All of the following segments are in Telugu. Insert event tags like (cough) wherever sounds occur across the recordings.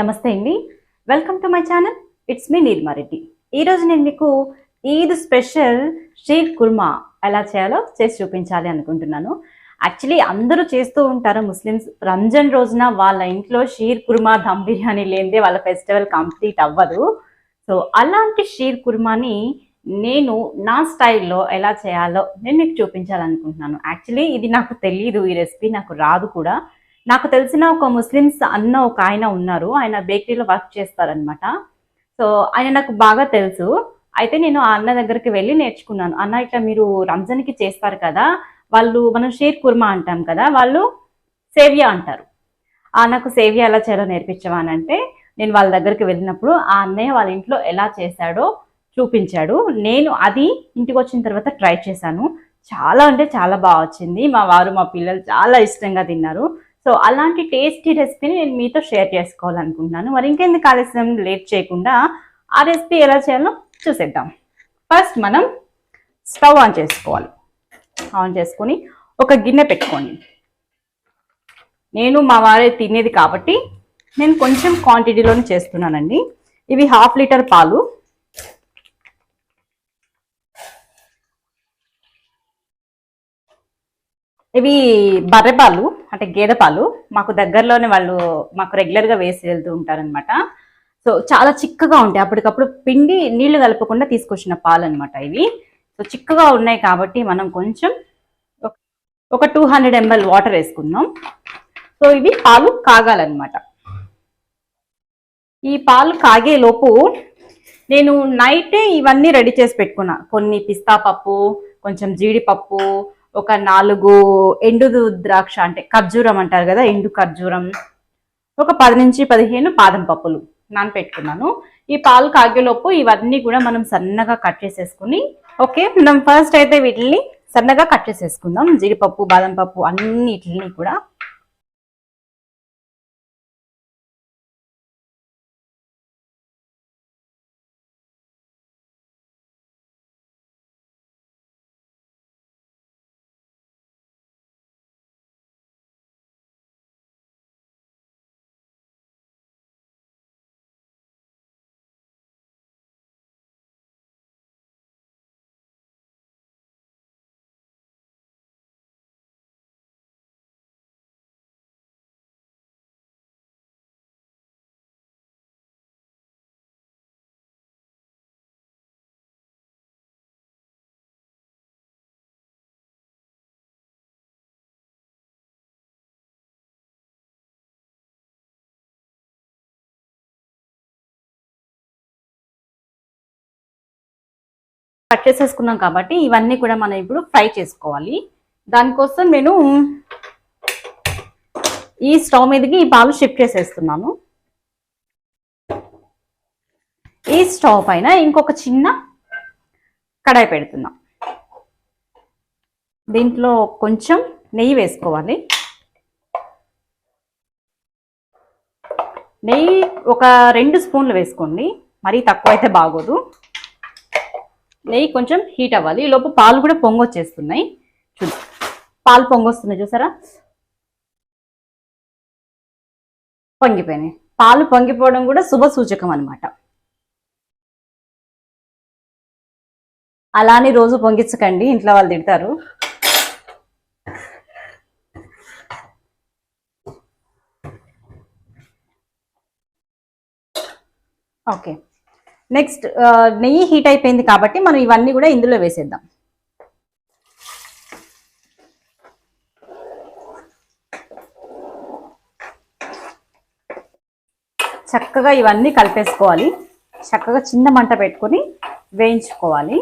నమస్తే అండి. Welcome to my channel it's me Neermareddy ఈరోజు నేను మీకు ఈద్ స్పెషల్ షీర్ కుర్మా ఎలా చేయాలో చేసి చూపించాలి అనుకుంటున్నాను. యాక్చువల్లీ అందరూ చేస్తూ ఉంటారు ముస్లిమ్స్. రంజాన్ రోజున వాళ్ళ ఇంట్లో షీర్ కుర్మా దమ్ బిర్యానీ లేనిదే వాళ్ళ ఫెస్టివల్ కంప్లీట్ అవ్వదు. సో అలాంటి షీర్ కుర్మాని నేను నా స్టైల్లో ఎలా చేయాలో నేను మీకు చూపించాలనుకుంటున్నాను. యాక్చువల్లీ ఇది నాకు తెలియదు ఈ రెసిపీ నాకు రాదు కూడా. నాకు తెలిసిన ఒక ముస్లిమ్స్ అన్న ఒక ఆయన ఉన్నారు. ఆయన బేకరీలో వర్క్ చేస్తారనమాట సో ఆయన నాకు బాగా తెలుసు. అయితే నేను ఆ అన్న దగ్గరికి వెళ్ళి నేర్చుకున్నాను. అన్న ఇట్లా మీరు రంజాన్కి చేస్తారు కదా వాళ్ళు మనం షేర్ కుర్మా అంటాం కదా వాళ్ళు సేవియా అంటారు. ఆ నాకు సేవియా ఎలా చేయాలో నేర్పించవానంటే నేను వాళ్ళ దగ్గరికి వెళ్ళినప్పుడు ఆ అన్నయ్య వాళ్ళ ఇంట్లో ఎలా చేశాడో చూపించాడు. నేను అది ఇంటికి వచ్చిన తర్వాత ట్రై చేశాను. చాలా అంటే చాలా బాగా వచ్చింది. మా వారు మా పిల్లలు చాలా ఇష్టంగా తిన్నారు. సో అలాంటి టేస్టీ రెసిపీని నేను మీతో షేర్ చేసుకోవాలనుకుంటున్నాను. మరి ఇంకెందుకు ఆలస్యం? లేట్ చేయకుండా ఆ రెసిపీ ఎలా చేయాలో చూసేద్దాం. ఫస్ట్ మనం స్టవ్ ఆన్ చేసుకోవాలి. ఆన్ చేసుకొని ఒక గిన్నె పెట్టుకోండి. నేను మా వారే తినేది కాబట్టి నేను కొంచెం క్వాంటిటీలోనే చేస్తున్నానండి. ఇవి హాఫ్ లీటర్ పాలు. ఇవి బర్రె పాలు అంటే గేదె పాలు మాకు దగ్గరలోనే వాళ్ళు మాకు రెగ్యులర్గా వేసి వెళ్తూ ఉంటారనమాట సో చాలా చిక్కగా ఉంటాయి. అప్పటికప్పుడు పిండి నీళ్ళు కలపకుండా తీసుకొచ్చిన పాలు అనమాట ఇవి. సో చిక్కగా ఉన్నాయి కాబట్టి మనం కొంచెం ఒక- ఒక టూ హండ్రెడ్ ఎంఎల్ వాటర్ వేసుకుందాం. సో ఇవి పాలు కాగాలన్నమాట. ఈ పాలు కాగేలోపు నేను నైటే ఇవన్నీ రెడీ చేసి పెట్టుకున్నా. కొన్ని పిస్తా పప్పు కొంచెం జీడిపప్పు ఒక నాలుగు ఎండు ద్రాక్ష అంటే ఖర్జూరం అంటారు కదా ఎండు ఖర్జూరం. ఒక పది నుంచి పదిహేను బాదం పప్పులు నానపెట్టుకున్నాను. ఈ పాలు కాగేలోపు ఇవన్నీ కూడా మనం సన్నగా కట్ చేసేసుకుని ఓకే మనం ఫస్ట్ అయితే వీటిని సన్నగా కట్ చేసేసుకుందాం. జీడిపప్పు బాదం పప్పు అన్నిటిని కూడా కట్ చేసేసుకున్నాం కాబట్టి ఇవన్నీ కూడా మనం ఇప్పుడు ఫ్రై చేసుకోవాలి. దానికోసం నేను ఈ స్టవ్ మీదకి ఈ పాలు షిఫ్ట్ చేసేస్తున్నాను. ఈ స్టవ్ పైన ఇంకొక చిన్న కడాయి పెడుతున్నాం. దీంట్లో కొంచెం నెయ్యి వేసుకోవాలి. నెయ్యి ఒక రెండు స్పూన్లు వేసుకోండి. మరీ తక్కువ అయితే బాగోదు. నెయ్యి కొంచెం హీట్ అవ్వాలి. ఈ లోపు పాలు కూడా పొంగొచ్చేస్తున్నాయి. చూడు. పాలు పొంగొస్తున్నాయి చూసారా? పొంగిపోయినాయి. పాలు పొంగిపోవడం కూడా శుభ సూచకం అనమాట అలానే రోజు పొంగించకండి. ఇంట్లో వాళ్ళు తిడతారు ఓకే. నెక్స్ట్ uh, నెయ్యి హీట్ అయిపోయింది కాబట్టి మనం ఇవన్నీ కూడా ఇందులో వేసేద్దాం. చక్కగా ఇవన్నీ కలిపేసుకోవాలి. చక్కగా చిన్న మంట పెట్టుకొని వేయించుకోవాలి.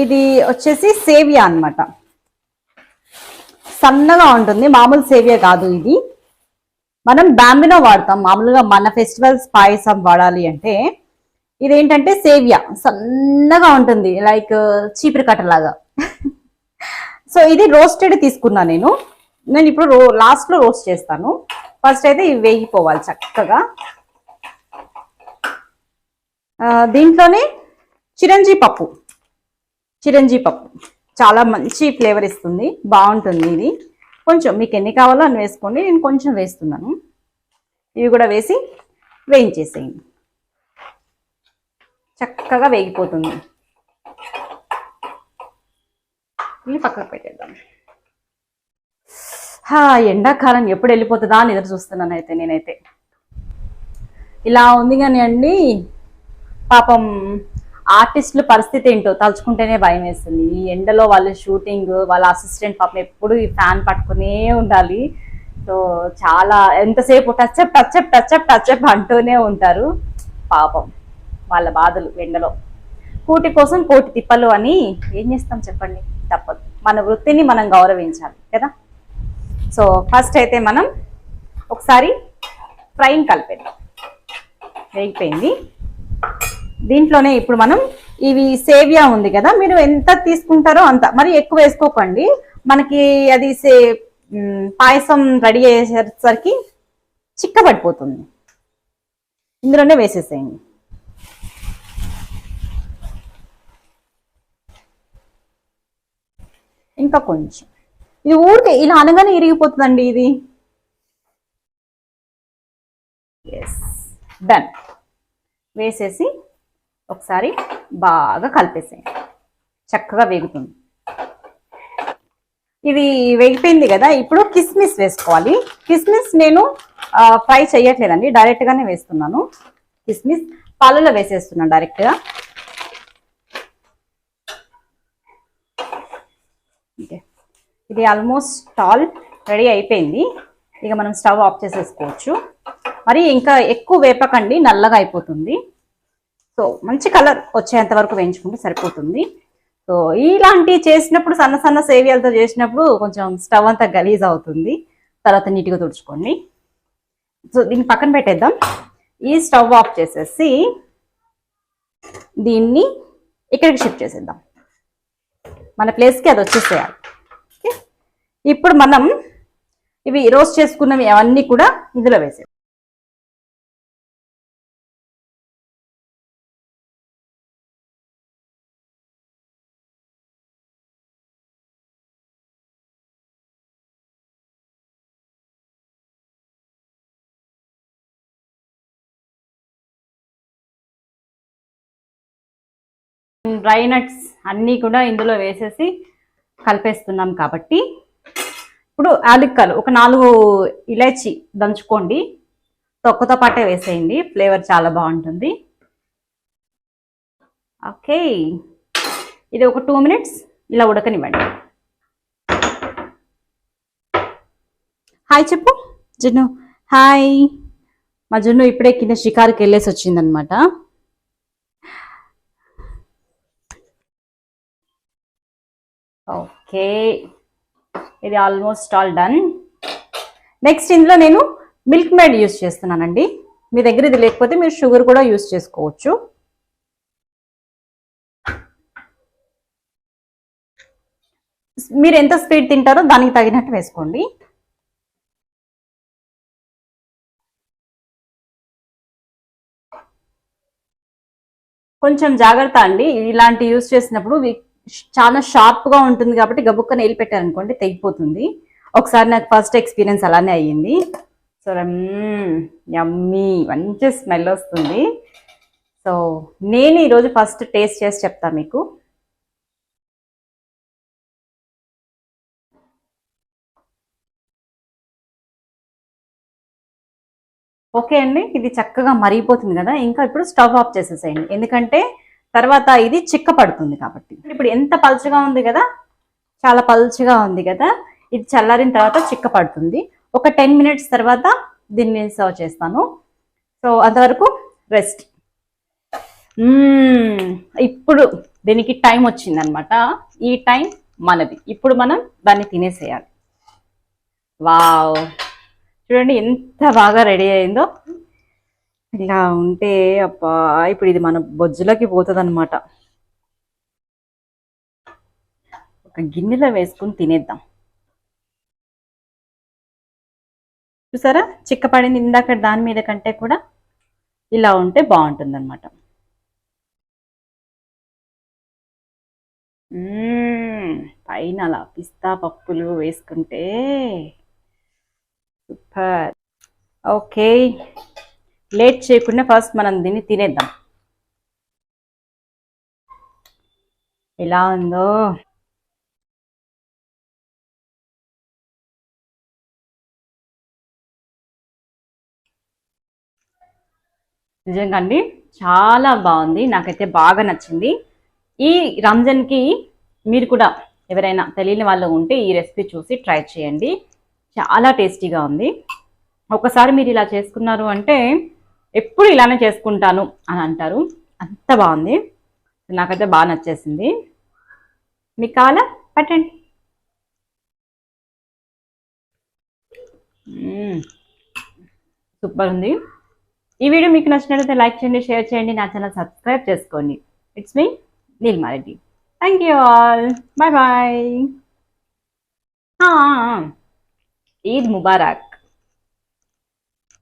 ఇది వచ్చేసి సేవియా అన్నమాట. సన్నగా ఉంటుంది. మామూలు సేవియా కాదు ఇది. మనం బ్యాంబినో వాడతాం. మామూలుగా మన ఫెస్టివల్స్ పాయసం వాడాలి అంటే ఇదేంటంటే సేవియా. సన్నగా ఉంటుంది. లైక్ చీపురు కట్టలాగా. (laughs) సో ఇది రోస్టెడ్ తీసుకున్నా నేను. నేను ఇప్పుడు రో లాస్ట్లో రోస్ట్ చేస్తాను. ఫస్ట్ అయితే ఇవి వేగిపోవాలి చక్కగా. దీంట్లోనే చిరంజీ పప్పు. చిరంజీ పప్పు. చాలా మంచి ఫ్లేవర్ ఇస్తుంది. బాగుంటుంది ఇది. కొంచెం మీకు ఎన్ని కావాలో అన్ని వేసుకోండి. నేను కొంచెం వేస్తున్నాను. ఇవి కూడా వేసి వేయించేసేయండి. చక్కగా వేగిపోతుంది. ఇవి పక్కకు పెట్టేద్దాం. హా ఎండాకాలం ఎప్పుడు వెళ్ళిపోతుందా అని ఎదురు చూస్తున్నాను అయితే నేనైతే. ఇలా ఉంది కానీ అండి పాపం ఆర్టిస్టుల పరిస్థితి ఏంటో తలుచుకుంటేనే భయం వేస్తుంది. ఈ ఎండలో వాళ్ళ షూటింగ్ వాళ్ళ అసిస్టెంట్ పాపం ఎప్పుడు ఈ ఫ్యాన్ పట్టుకునే ఉండాలి. సో చాలా ఎంతసేపు టచ్అప్ టచ్అప్ టచ్అప్ టచ్అప్ అంటూనే ఉంటారు. పాపం వాళ్ళ బాధలు ఎండలో. కూటి కోసం కోటి తిప్పలు అని ఏం చేస్తాం చెప్పండి? తప్పదు. మన వృత్తిని మనం గౌరవించాలి కదా? సో ఫస్ట్ అయితే మనం ఒకసారి ఫ్రైని కలిపేద్దాం వేగిపోయింది దీంట్లోనే ఇప్పుడు మనం ఇవి సేవియా ఉంది కదా మీరు ఎంత తీసుకుంటారో అంత. మరి ఎక్కువ వేసుకోకండి. మనకి అది సే పాయసం రెడీ అయ్యేసరికి చిక్కబడిపోతుంది. ఇందులోనే వేసేసేయండి. ఇంకా కొంచెం. ఇది ఊరికే ఇలా అనగానే ఇరిగిపోతుందండి ఇది. ఎస్ డన్ వేసేసి ఒకసారి బాగా కలిపేసేయండి. చక్కగా వేగుతుంది. ఇది వేగిపోయింది కదా ఇప్పుడు కిస్మిస్ వేసుకోవాలి. కిస్మిస్ నేను ఫ్రై చేయట్లేదండి డైరెక్ట్గానే వేస్తున్నాను. కిస్మిస్ పాలలో వేసేస్తున్నాను డైరెక్ట్గా ఇది ఆల్మోస్ట్ ఆల్ రెడీ అయిపోయింది. ఇక మనం స్టవ్ ఆఫ్ చేసేసుకోవచ్చు. మరి ఇంకా ఎక్కువ వేపకండి నల్లగా అయిపోతుంది. సో మంచి కలర్ వచ్చేంత వరకు వేయించుకుంటే సరిపోతుంది. సో ఇలాంటి చేసినప్పుడు సన్న సన్న సేవియాలతో చేసినప్పుడు కొంచెం స్టవ్ అంతా గలీజ్ అవుతుంది. తర్వాత నీట్గా తుడుచుకోండి. సో దీన్ని పక్కన పెట్టేద్దాం. ఈ స్టవ్ ఆఫ్ చేసేసి దీన్ని ఇక్కడికి షిఫ్ట్ చేసేద్దాం. మన ప్లేస్కి అది వచ్చేసేయాలి. ఓకే? ఇప్పుడు మనం ఇవి రోస్ట్ చేసుకున్నవి అవన్నీ కూడా ఇందులో వేసేద్దాం డ్రై నట్స్ అన్నీ కూడా ఇందులో వేసేసి కలిపేస్తున్నాం కాబట్టి. ఇప్పుడు యాలక్కలు ఒక నాలుగు ఇలాచి దంచుకోండి. తొక్కతో పాటే వేసేయండి. ఫ్లేవర్ చాలా బాగుంటుంది. ఓకే. ఇది ఒక టూ మినిట్స్ ఇలా ఉడకనివ్వండి. హాయ్ చెప్పు. జున్ను. హాయ్. మా జున్ను ఇప్పుడే కింద షికారుకి వెళ్ళేసి వచ్చిందనమాట ఓకే. ఇది ఆల్మోస్ట్ ఆల్ డన్ నెక్స్ట్ ఇందులో నేను మిల్క్ మేడ్ యూస్ చేస్తున్నానండి. మీ దగ్గర ఇది లేకపోతే మీరు షుగర్ కూడా యూస్ చేసుకోవచ్చు. మీరు ఎంత స్వీట్ తింటారో దానికి తగినట్టు వేసుకోండి. కొంచెం జాగ్రత్త అండి. ఇలాంటి యూస్ చేసినప్పుడు వి- చాలా షార్ప్గా ఉంటుంది కాబట్టి గబుక్కన వేలు పెట్టారనుకోండి తెగిపోతుంది. ఒకసారి నాకు ఫస్ట్ ఎక్స్పీరియన్స్ అలానే అయ్యింది. సో యమ్మీ మంచి స్మెల్ వస్తుంది. సో నేను ఈరోజు ఫస్ట్ టేస్ట్ చేసి చెప్తా మీకు. ఓకే అండి ఇది చక్కగా మరిగిపోతుంది కదా. ఇంకా ఇప్పుడు స్టవ్ ఆఫ్ చేసేసేయండి. ఎందుకంటే తర్వాత ఇది చిక్క పడుతుంది కాబట్టి. ఇప్పుడు ఎంత పలుచగా ఉంది కదా? చాలా పలుచగా ఉంది కదా? ఇది చల్లారిన తర్వాత చిక్క పడుతుంది ఒక టెన్ మినిట్స్ తర్వాత దీన్ని సర్వ్ చేస్తాను. సో అంతవరకు రెస్ట్. ఇప్పుడు దీనికి టైం వచ్చిందనమాట. ఈ టైం మనది. ఇప్పుడు మనం దాన్ని తినేసేయాలి. వావ్. చూడండి ఎంత బాగా రెడీ అయిందో. ఇలా ఉంటే అబ్బా ఇప్పుడు ఇది మన బొజ్జులోకి పోతుందన్నమాట. ఒక గిన్నెలో వేసుకుని తినేద్దాం. చూసారా? చిక్కపడింది ఇందాక దాని మీద కంటే కూడా ఇలా ఉంటే బాగుంటుంది అన్నమాట పైన అలా పిస్తా పప్పులు వేసుకుంటే సూపర్. ఓకే. లేట్ చేయకుండా ఫస్ట్ మనం దీన్ని తినేద్దాం. ఎలా ఉందో. నిజంగా అండి చాలా బాగుంది నాకైతే బాగా నచ్చింది. ఈ రంజాన్కి మీరు కూడా ఎవరైనా తెలియని వాళ్ళు ఉంటే ఈ రెసిపీ చూసి ట్రై చేయండి. చాలా టేస్టీగా ఉంది. ఒకసారి మీరు ఇలా చేసుకున్నారు అంటే ఎప్పుడు ఇలానే చేసుకుంటాను అని అంటారు. అంత బాగుంది. నాకైతే బాగా నచ్చేసింది. మీకు కావాలా? పట్టండి. సూపర్ ఉంది. ఈ వీడియో మీకు నచ్చినట్లయితే లైక్ చేయండి షేర్ చేయండి నా ఛానల్ సబ్స్క్రైబ్ చేసుకోండి. It's me Neelmareddy thank you all bye bye Eid Mubarak.